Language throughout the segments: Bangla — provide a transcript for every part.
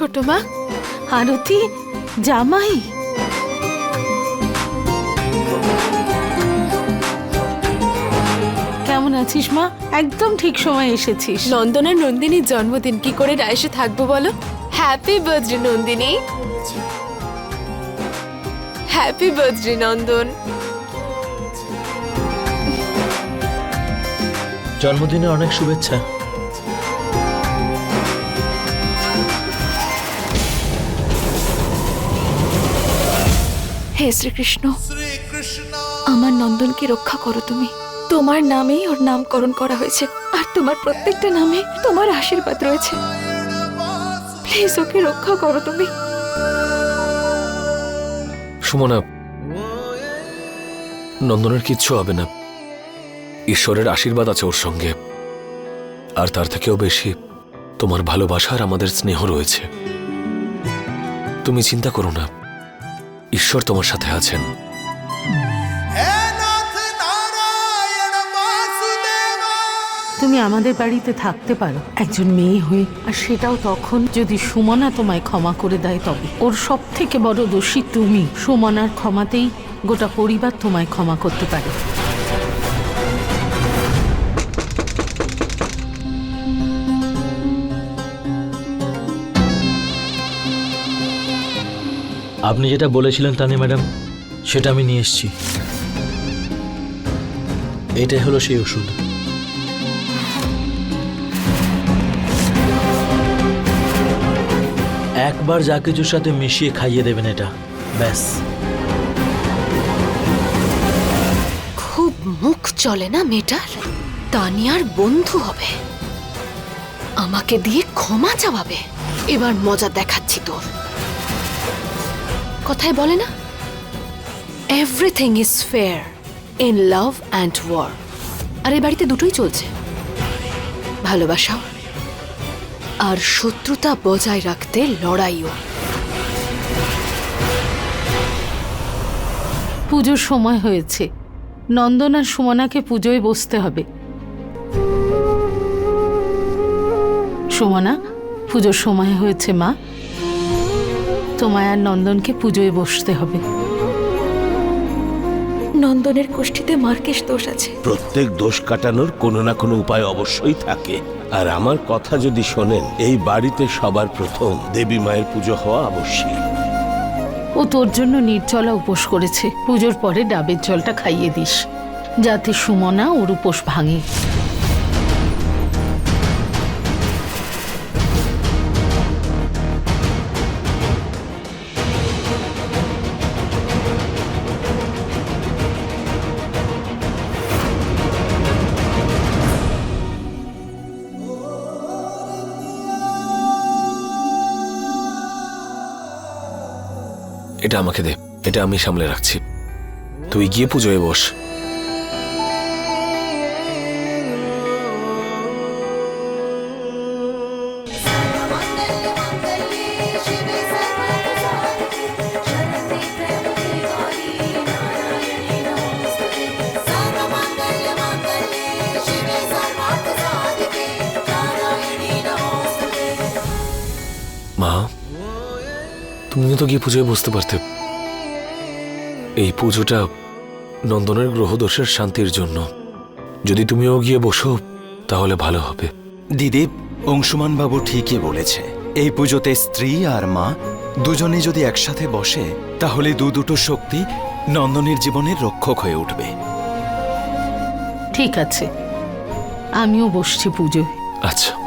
ছোট মা আরতি জামাই। কেমন আছিস মা? একদম ঠিক সময় এসেছিস। নন্দনের নন্দিনীর জন্মদিন কি করে এসে থাকব বলো? Happy birthday Nandini. Happy birthday Nandan. জন্মদিনের অনেক শুভেচ্ছা। হে শ্রীকৃষ্ণ, আমার নন্দনকে রক্ষা করো তুমি। তোমার নামেই ওর নামকরণ করা হয়েছে, আর তোমার প্রত্যেকটা নামে তোমার আশীর্বাদ রয়েছে। প্লিজ ওকে রক্ষা করো তুমি। সুমনা, নন্দনের কিচ্ছু হবে না। ঈশ্বরের আশীর্বাদ আছে ওর সঙ্গে। আর তার থেকেও বেশি তোমার ভালোবাসার আমাদের স্নেহ রয়েছে। তুমি চিন্তা করো না। ঈশ্বর তোমার সাথে আছেন। তুমি আমাদের বাড়িতে থাকতে পারো একজন মেয়ে হয়ে। আর সেটাও তখন যদি সুমনা তোমায় ক্ষমা করে দেয় তবে। ওর সব থেকে বড় দোষী তুমি। সুমনার ক্ষমাতেই গোটা পরিবার তোমায় ক্ষমা করতে পারে। আপনি যেটা বলেছিলেন তানি ম্যাডাম, সেটা আমি নিয়ে এসেছি। এটাই হলো সেই ওষুধ। একবার যা কিছুর সাথে মিশিয়ে খাইয়ে দেবেন এটা। ব্যাস। খুব মুখ চলে না মেয়েটার? তানিয়ার বন্ধু হবে। আমাকে দিয়ে ক্ষমা চাওয়াবে। এবার মজা দেখাচ্ছি তোর। কথায় বলে না? Everything is fair in love and war আর এই বাড়িতে দুটোই চলছে। ভালোবাসাও আর শত্রুতা বজায় রাখতে লড়াইও। পুজোর সময় হয়েছে। নন্দন আর সুমনাকে পুজোয় বসতে হবে। সুমনা, পুজোর সময় হয়েছে মা। তোমায় আর নন্দনকে পুজোয় বসতে হবে। নন্দনের গোষ্ঠীতে মার্কেশ দোষ আছে। প্রত্যেক দোষ কাটানোর কোনো না কোনো উপায় অবশ্যই থাকে। আর আমার কথা যদি শোনেন এই বাড়িতে সবার প্রথম দেবী মায়ের পুজো হওয়া আবশ্যিক। ও তোর জন্য নির্জলা উপোস করেছে। পুজোর পরে ডাবের জলটা খাইয়ে দিস যাতে সুমনা ওর উপোস ভাঙে। এটা আমাকে দে এটা আমি সামলে রাখছি। তুই গিয়ে পুজোয় বস। তুমিও তো গিয়ে পুজোয় বসতে পারতে। এই পুজোটা নন্দনের গ্রহদোষের শান্তির জন্য। যদি তুমিও গিয়ে বসো তাহলে ভালো হবে। দিদি অংশুমান বাবু ঠিকই বলেছে। এই পুজোতে স্ত্রী আর মা দুজনে যদি একসাথে বসে তাহলে দু দুটো শক্তি নন্দনের জীবনের রক্ষক হয়ে উঠবে। ঠিক আছে। আমিও বসছি পুজোয়। আচ্ছা।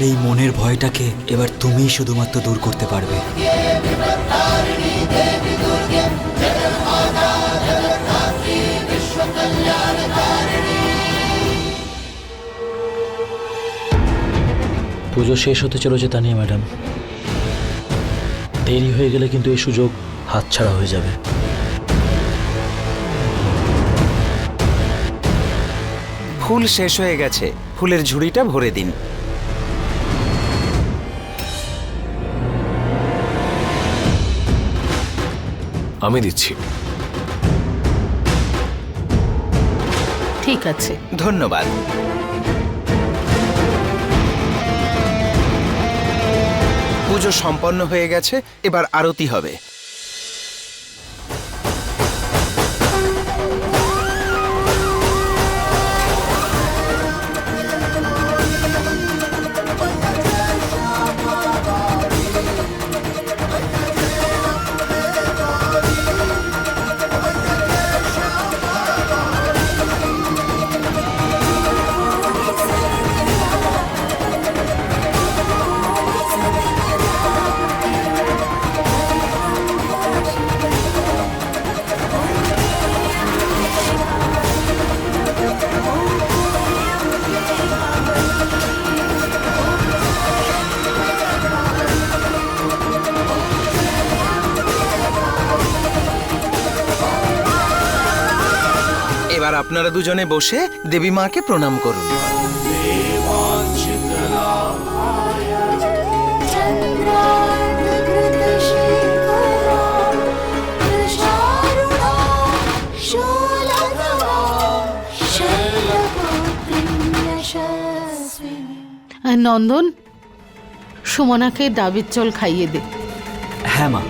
সুমনার এই মনের ভয়টাকে এবার তুমিই শুধুমাত্র দূর করতে পারবে। পুজো শেষ হতে চলেছে তানিয়া ম্যাডাম। দেরি হয়ে গেলে কিন্তু এই সুযোগ হাতছাড়া হয়ে যাবে। ফুল শেষ হয়ে গেছে। ফুলের ঝুড়িটা ভরে দিন। আমি দিচ্ছি। ঠিক আছে। ধন্যবাদ। পুজো সম্পন্ন হয়ে গেছে এবার আরতি হবে। আপনারা দুজনে বসে দেবী মাকে প্রণাম করুন। আর নন্দন সুমনাকে ডাবের জল খাইয়ে দে। হ্যাঁ মা।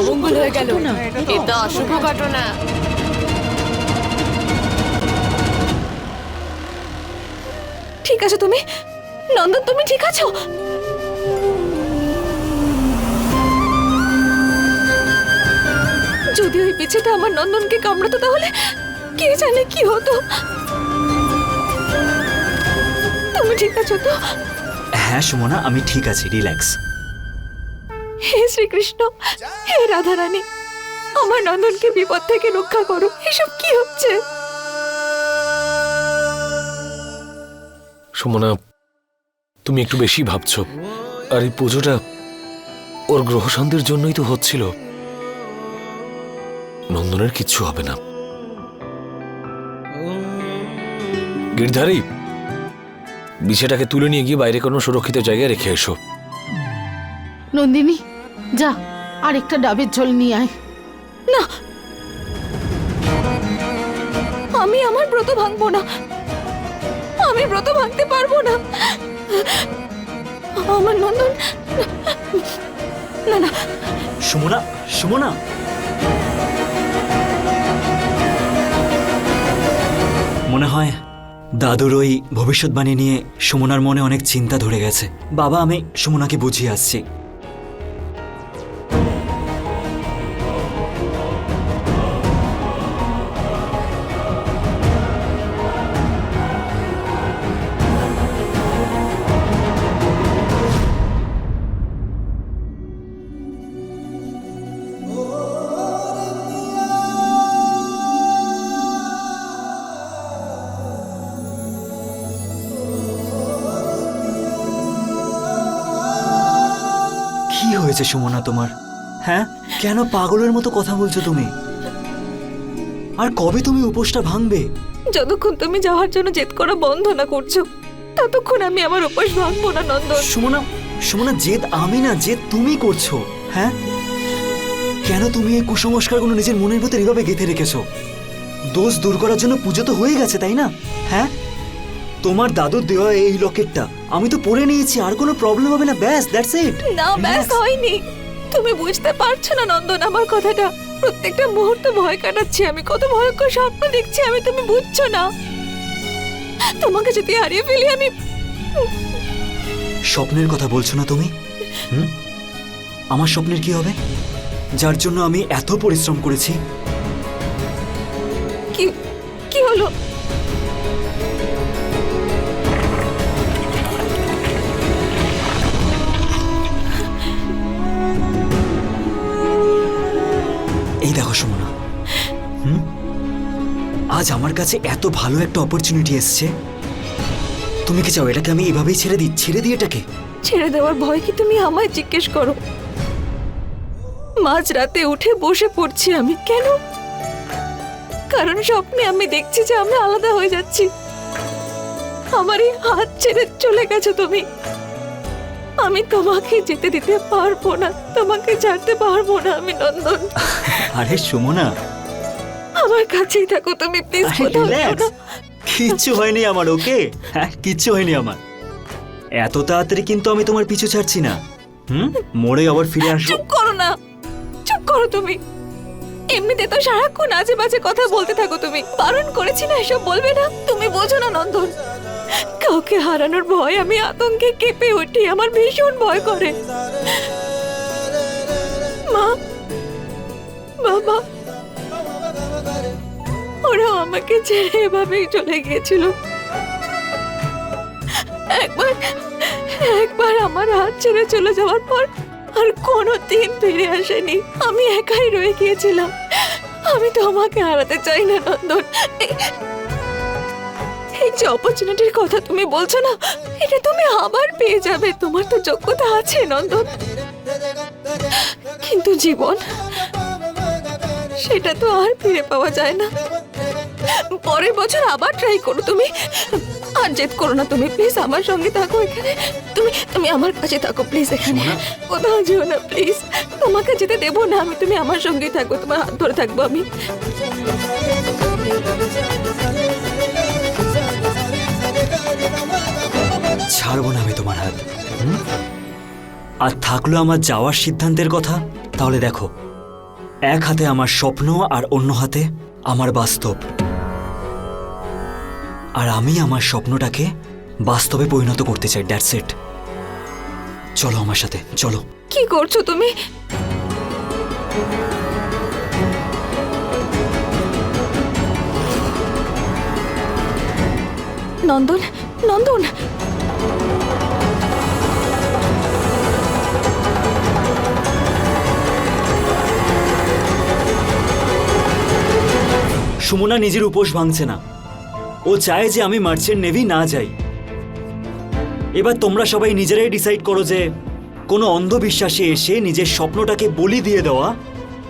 অমঙ্গল হয়ে গেল। এ তো অশুভ ঘটনা। ঠিক আছে তুমি? নন্দন তুমি ঠিক আছো? যদি ওই পিছেটা আমার নন্দনকে কামড়াতো তাহলে কে জানে কি হতো? তুমি ঠিক আছো তো? হ্যাঁ সুমনা আমি ঠিক আছি রিল্যাক্স। হে শ্রীকৃষ্ণ হে রাধারানী আমার নন্দনকে বিপদ থেকে রক্ষা করো। এসব কি হচ্ছে? সুমনা তুমি একটু বেশি ভাবছ। আর এই পুজোটা ওর গ্রহ শান্তির জন্যই তো হচ্ছিল। নন্দনের কিচ্ছু হবে না। গিরধারী বিছেটাকে তুলে নিয়ে গিয়ে বাইরে কোনো সুরক্ষিত জায়গায় রেখে এসো। নন্দিনী যা আর একটা ডাবের জল নিয়ে আয়। না। আমি আমার ব্রত ভাঙবো না। আমি ব্রত ভাঙতে পারব না। আমার নন্দন না না। সুমনা সুমনা। মনে হয় দাদুর ওই ভবিষ্যৎবাণী নিয়ে সুমনার মনে অনেক চিন্তা ধরে গেছে। বাবা আমি সুমনাকে বুঝিয়ে আসছি। হয়েছে সুমনা তোমার? হ্যাঁ? কেন পাগলের মতো কথা বলছো তুমি? আর কবে তুমি উপোসটা ভাঙবে? যতক্ষণ তুমি যাওয়ার জন্য জেদ করা বন্ধ না করছ ততক্ষণ আমি আমার উপাস ভাঙবো না নন্দন। সুমনা সুমনা জেদ আমি না জেদ তুমি করছ হ্যাঁ? কেন তুমি এই কুসংস্কারগুলো নিজের মনের ভিতর এভাবে গেঁথে রেখেছো? দোষ দূর করার জন্য পুজো তো হয়ে গেছে তাই না? হ্যাঁ? তোমার দাদুর দেওয়া এই লকেটটা আমি তো পড়ে নিয়েছি আর কোনো প্রবলেম হবে না ব্যাস দ্যাটস ইট না ব্যাস হয়নি। তুমি বুঝতে পারছ না নন্দন আমার কথাটা। প্রত্যেকটা মুহূর্তে ভয় কাটাচ্ছি আমি কত ভয়ঙ্কর স্বপ্ন দেখছি আমি তুমি বুঝছ না। তোমাকে যদি হারিয়ে ফেলি আমি স্বপ্নের কথা বলছো না তুমি? আমার স্বপ্নের কি হবে? যার জন্য আমি এত পরিশ্রম করেছি। কি কি হলো? দেখো সুমনা। হুম? আজ আমার কাছে এত ভালো একটা অপরচুনিটি এসছে। তুমি কি চাও এটাকে আমি এভাবেই ছেড়ে দিই? ছেড়ে দিই এটাকে? ছেড়ে দেওয়ার ভয় কি তুমি আমায় জিজ্ঞেস করো? মাঝ রাতে উঠে বসে পড়ছি আমি, কেন? কারণ স্বপ্নে আমি দেখছি যে আমরা আলাদা হয়ে যাচ্ছি। আমার এই হাত ছেড়ে চলে গেছো তুমি। আমি তোমাকে যেতে দিতে পারব না। তোমাকে ছাড়তে পারব না আমি নন্দন। আরে সুমনা। আমার কাছেই থাকো তুমি প্লিজ আরে কোথাও যেও রিল্যাক্স না। কিচ্ছু হয়নি আমার ওকে? হ্যাঁ কিচ্ছু হয়নি আমার। এত তাড়াতাড়ি কিন্তু আমি তোমার পিছু ছাড়ছি না। হুম? মোড়ে আবার ফিরে আসব। চুপ করো না। চুপ করো তুমি। এমনিতে তো সারাক্ষণ আজে বাজে কথা বলতে থাকো তুমি। বারণ করেছি না এসব বলবে না। তুমি বোঝো না নন্দন। কাউকে হারানোর ভয় আমি আতঙ্কে কেঁপে উঠি, আমার ভীষণ ভয় করে। মা, বাবা, ওরা আমাকে ছেড়ে এভাবেই চলে গিয়েছিল। একবার একবার আমার হাত ছেড়ে চলে যাওয়ার পর আর কোনো দিন ফিরে আসেনি। আমি একাই রয়ে গিয়েছিলাম। আমি তোমাকে হারাতে চাই না, নন্দন। যে অপরচুনিটির কথা তুমি বলছো না এটা তুমি আবার পেয়ে যাবে। তোমার তো যোগ্যতা আছে নন্দন। কিন্তু জীবন সেটা তো আর ফিরে পাওয়া যায় না। পরের বছর আবার ট্রাই করো তুমি। আর জেদ করো না তুমি প্লিজ আমার সঙ্গে থাকো এখানে। তুমি তুমি আমার কাছে থাকো প্লিজ এখানে। কোথাও যেও না প্লিজ তোমাকে যেতে দেবো না আমি তুমি আমার সঙ্গেই থাকো তোমার হাত ধরে থাকব আমি। ছাড়বো না আমি তোমার হাত আর থাকল আমার যাওয়ার সিদ্ধান্তের কথা? তাহলে দেখো, এক হাতে আমার স্বপ্ন আর অন্য হাতে আমার বাস্তব। আর আমি আমার স্বপ্নটাকে বাস্তবে পরিণত করতে চাই, দ্যাটস ইট। চলো আমার সাথে, চলো। কি করছ তুমি? নন্দন নন্দন। সুমনা নিজের উপোস ভাঙছে না। ও চায় যে আমি মার্চেন্ট নেভি না যাই। এবার তোমরা সবাই নিজেরাই ডিসাইড করো যে কোনো অন্ধবিশ্বাসে এসে নিজের স্বপ্নটাকে বলি দিয়ে দেওয়া,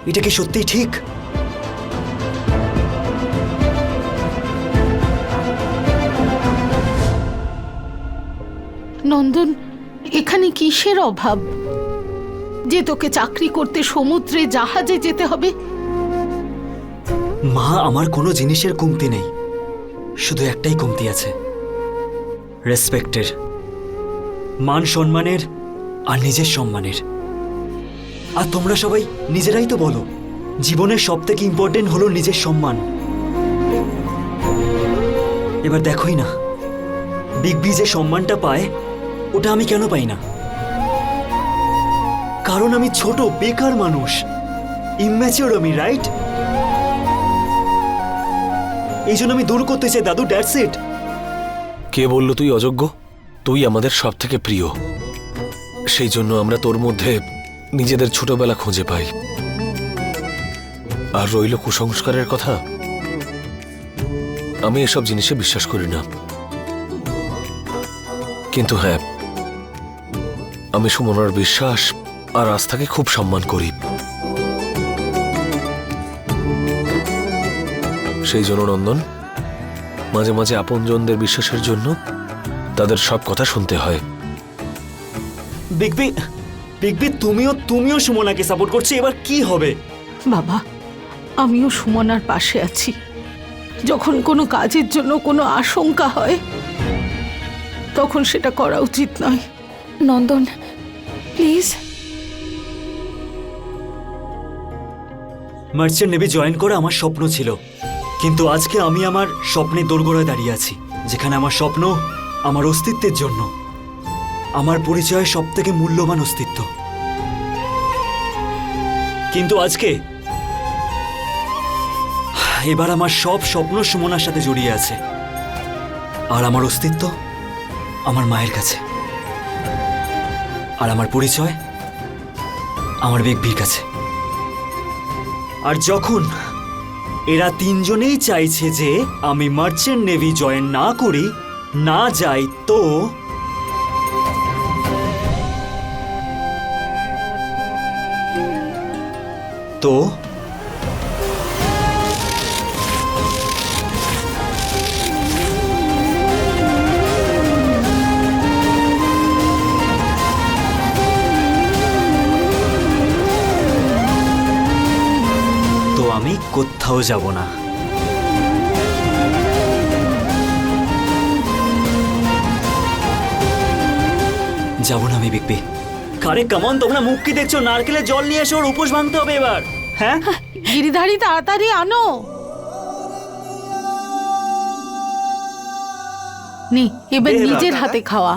এটা কি সত্যিই ঠিক? নন্দন, এখানে কিসের অভাব? যে তোকে চাকরি করতে সমুদ্রে জাহাজে যেতে হবে। মা, আমার কোনো জিনিসের কমতি নেই। শুধু একটাই কমতি আছে। রেসপেক্টের। মান সম্মানের আর নিজের সম্মানের। আর তোমরা সবাই নিজেরাই তো বলো, জীবনের সব থেকে ইম্পর্টেন্ট হলো নিজের সম্মান। এবার দেখোই না বিগ বি যে সম্মানটা পায় ওটা আমি কেন পাই না? কারণ আমি ছোট, বেকার মানুষ। ইম্যাচিওর আমি রাইট এই জন্য আমি দূর করতে চাই, দাদু ড্যাটস ইট কে বলল তুই অযোগ্য? তুই আমাদের সব থেকে প্রিয়। সেই জন্য আমরা তোর মধ্যে নিজেদের ছোটবেলা খুঁজে পাই। আর রইল কুসংস্কারের কথা? আমি এসব জিনিসে বিশ্বাস করি না। কিন্তু হ্যাঁ আমি সুমনার বিশ্বাস আর আস্থাকে খুব সম্মান করি। সেই জন্য নন্দন মাঝে মাঝে আপনজনদের বিশ্বাসের জন্য তাদের সব কথা শুনতে হয়। বিগবি বিগবি তুমিও তুমিও সুমনাকে সাপোর্ট করছ এবার কি হবে? বাবা আমিও সুমনার পাশে আছি। যখন কোনো কাজের জন্য কোনো আশঙ্কা হয় তখন সেটা করা উচিত নয়। Nandan please. Merchant navy join করা আমার স্বপ্ন ছিল। কিন্তু আজকে আমি আমার স্বপ্নের দোরগোড়ায় দাঁড়িয়ে আছি, যেখানে আমার স্বপ্ন আমার অস্তিত্বের জন্য। আমার পরিচয় সব থেকে মূল্যবান অস্তিত্ব। কিন্তু আজকে এবার আমার সব স্বপ্ন সুমনার সাথে জড়িয়ে আছে। আর আমার অস্তিত্ব আমার মায়ের কাছে। আর আমার পরিচয়? আমার বেগ ভিক আছে আর যখন এরা তিনজনেই চাইছে যে আমি মার্চেন্ট নেভি জয়েন না করি, না যাই, তো তো কোথাও যাব না। যাব না আমি বিকবি কারে কামন তোমরা মুখ কি দেখছ? নারকেলে জল নিয়ে এসো ওর উপোস ভাঙতে হবে এবার। হ্যাঁ? গিরিধারী তাড়াতাড়ি আনো। নি এবার নিজের হাতে খাওয়া।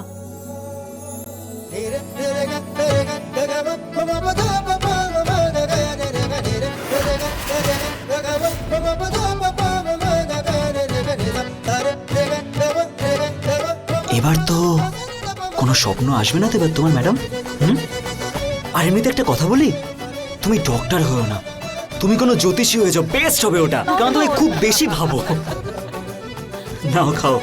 কোনো স্বপ্ন আসবে না তো এবার তোমার, ম্যাডাম? হুম? আর এমনিতে একটা কথা বলি? তুমি ডক্টর হয়েও না। তুমি কোনো জ্যোতিষী হয়ে যাও বেস্ট হবে ওটা। কারণ তুমি খুব বেশি ভাবো। নাও খাও।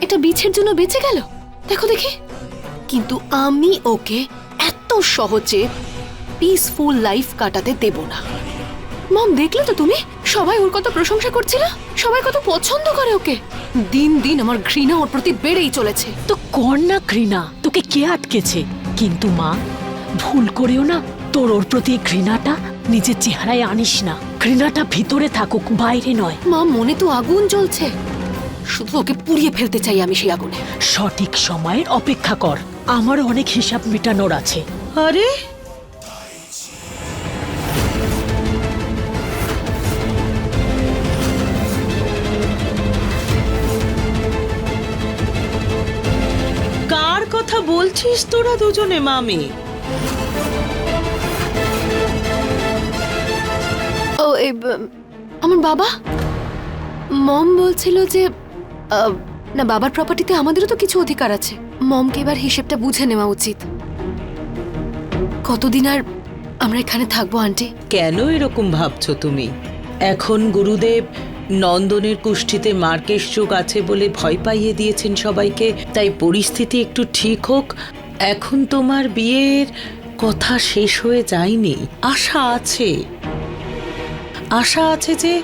এটা বিছের জন্য বেঁচে গেল? দেখো দেখি। কিন্তু আমি ওকে এত সহজে পিসফুল লাইফ কাটাতে দেব না। মম, দেখলে তো তুমি? সবাই ওর কত প্রশংসা করছিল, সবাই কত পছন্দ করে ওকে। দিন দিন আমার ঘৃণা ওর প্রতি বেড়েই চলেছে। তো কর না ঘৃণা তোকে কে আটকেছে? কিন্তু মা ভুল করেও না তোর ওর প্রতি ঘৃণাটা নিজের চেহারায় আনিস না। ঘৃণাটা ভিতরে থাকুক বাইরে নয়। মা মনে তো আগুন জ্বলছে। শুধু ওকে পুড়িয়ে ফেলতে চাই আমি সেই আগুনে। সঠিক সময়ের অপেক্ষা কর আমারও অনেক হিসাব মেটানোর আছে। আরে কথা বলছিস তোরা দুজনে মামি? ও এই ব- আমার বাবা? মম বলছিল যে আহ, না বাবার প্রপার্টিতে আমাদেরও তো কিছু অধিকার আছে। মমকে এবার হিসেবটা বুঝে নেওয়া উচিত। কতদিন আর আমরা এখানে থাকব আন্টি? কেন এরকম ভাবছ তুমি? এখন গুরুদেব নন্দনের কুষ্ঠিতে মার্কেশ যোগ আছে বলে ভয় পাইয়ে দিয়েছেন সবাইকে। তাই পরিস্থিতি একটু ঠিক হোক। এখন তোমার বিয়ের কথা শেষ হয়ে যায়নি। আশা আছে। আশা আছে যে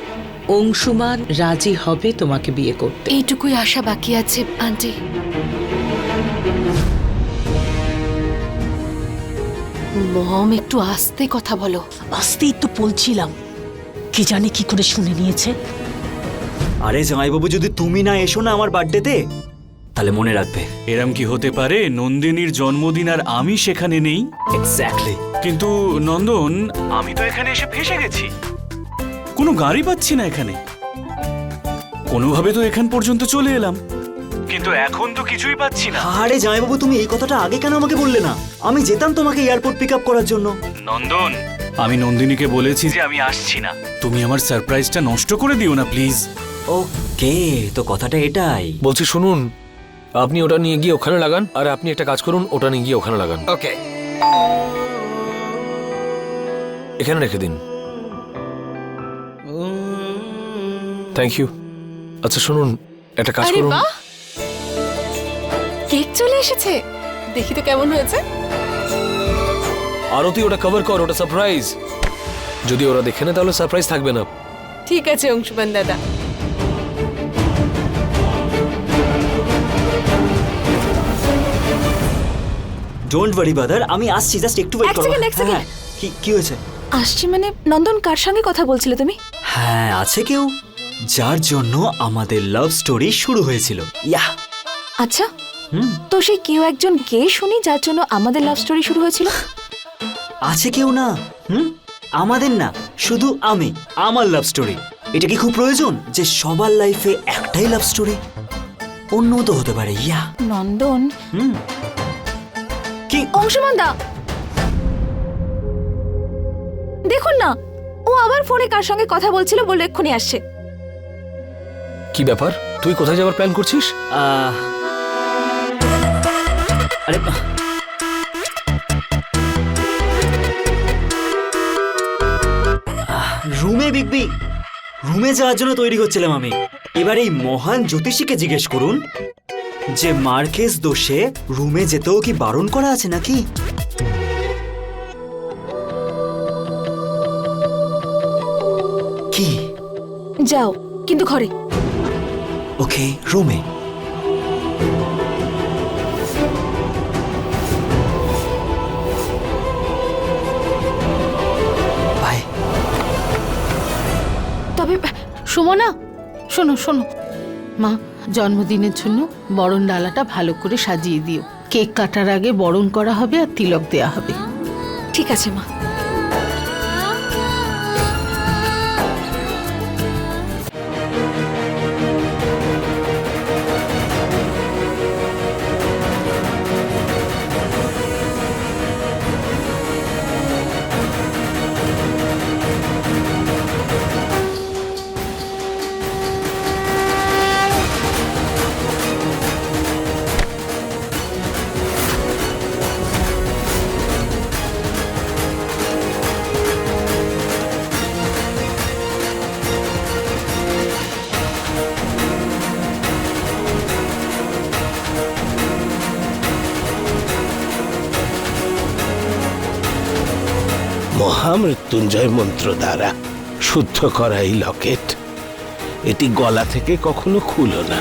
অংশুমান রাজি হবে তোমাকে বিয়ে করতে। এইটুকুই আশা বাকি আছে আন্টি। মম একটু আস্তে কথা বলো। আসতেই তো বলছিলাম। কি জানে কি করে শুনে নিয়েছে। আরে জামাইবাবু যদি তুমি না এসো না আমার বার্থডেতে তাহলে মনে রাখবে। এরম কি হতে পারে? নন্দিনীর জন্মদিন আর আমি সেখানে নেই? এক্স্যাক্টলি কিন্তু নন্দন আমি তো এখানে এসে ফেসে গেছি। কোনো গাড়ি পাচ্ছি না এখানে। কোনোভাবে তো এখান পর্যন্ত চলে এলাম। কিন্তু এখন তো কিছুই পাচ্ছি না। আরে জামাইবাবু তুমি এই কথাটা আগে কেন আমাকে বললে না? আমি যেতাম তোমাকে এয়ারপোর্ট পিক আপ করার জন্য। নন্দন আমি নন্দিনীকে বলেছি যে আমি আসছি না। তুমি আমার সারপ্রাইজটা নষ্ট করে দিও না প্লিজ ওকে তো কথাটা এটাই। বলছি শুনুন আপনি ওটা নিয়ে গিয়ে ওখানে লাগান আর আপনি একটা কাজ করুন ওটা নিয়ে গিয়ে ওখানে লাগান। ওকে। এখানে রেখে দিন। থ্যাংক ইউ আচ্ছা শুনুন একটা কাজ করুন। কেক চলে এসেছে। দেখি তো কেমন হয়েছে। আরতি ওটা কভার কর ওটা সারপ্রাইজ যদি ওরা দেখে না তাহলে সারপ্রাইজ থাকবে না। ঠিক আছে অংশুমান দাদা। ডোন্ট ওয়ারি ব্রাদার আমি আসছি জাস্ট একটু ওয়েট এক করো। second, এক second. হ্যাঁ, কি কি হয়েছে? আসছি মানে নন্দন কার সঙ্গে কথা বলছিলে তুমি? হ্যাঁ আছে কেউ? যার জন্য আমাদের লাভ স্টোরি শুরু হয়েছিল। ইয়া আচ্ছা। তো সেই কেউ একজন কে শুনি যার জন্য আমাদের লাভ স্টোরি শুরু হয়েছিল? আছে কেউ না? হুম? আমাদের না শুধু আমি আমার লাভ স্টোরি এটা কি খুব প্রয়োজন যে সবার লাইফে একটাই লাভ স্টোরি অন্য তো হতে পারে ইয়া নন্দন হুম। অংশমান দা। দেখুন না ও আবার ফোনে কার সঙ্গে কথা বলছিল বলে এক্ষুনি আসছে। কি ব্যাপার? তুই কোথায় যাওয়ার প্ল্যান করছিস? আহ, আরে রুমে বিগবি রুমে যাওয়ার জন্য তৈরি হচ্ছিলাম আমি। এবার এই মহান জ্যোতিষীকে জিজ্ঞেস করুন যে মার্কেস দোষে রুমে যেতেও কি বারণ করা আছে নাকি? কি? যাও কিন্তু ঘরে। ওকে রুমে। তবে সুমনা শোনো শোনো। মা জন্মদিনের জন্য বরণ ডালাটা ভালো করে সাজিয়ে দিও। কেক কাটার আগে বরণ করা হবে আর তিলক দেয়া হবে। ঠিক আছে, মা। মহামৃত্যুঞ্জয় মন্ত্র দ্বারা শুদ্ধ করা এই লকেট। এটি গলা থেকে কখনো খুলো না।